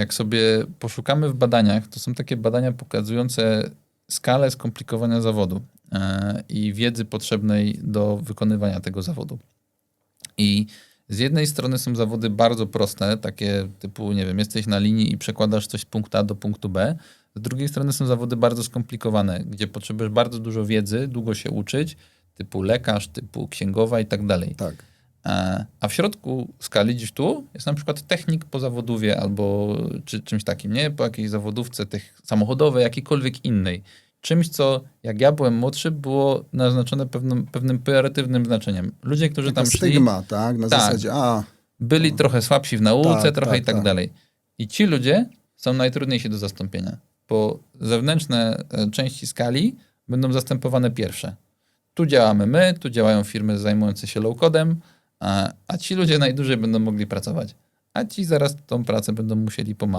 Jak sobie poszukamy w badaniach, to są takie badania pokazujące skalę skomplikowania zawodu e, i wiedzy potrzebnej do wykonywania tego zawodu. I z jednej strony są zawody bardzo proste, takie typu, nie wiem, jesteś na linii i przekładasz coś z punktu A do punktu B. Z drugiej strony są zawody bardzo skomplikowane, gdzie potrzebujesz bardzo dużo wiedzy, długo się uczyć, typu lekarz, typu księgowa i tak dalej. Tak. E, A w środku skali gdzieś tu jest na przykład technik po zawodówie albo czy, czymś takim, nie? Po jakiejś zawodówce tych samochodowej, jakiejkolwiek innej. Czymś, co jak ja byłem młodszy, było naznaczone pewnym, pewnym pejoratywnym znaczeniem. Ludzie, którzy Taka tam szli, stygma, tak? Na Tak. zasadzie, a, byli trochę słabsi w nauce, Tak, trochę tak, i tak, tak. dalej. I ci ludzie są najtrudniejsi do zastąpienia, bo zewnętrzne e, części skali będą zastępowane pierwsze. Tu działamy my, tu działają firmy zajmujące się low-codem, a, ci ludzie najdłużej będą mogli pracować. A ci zaraz tą pracę będą musieli pomagać.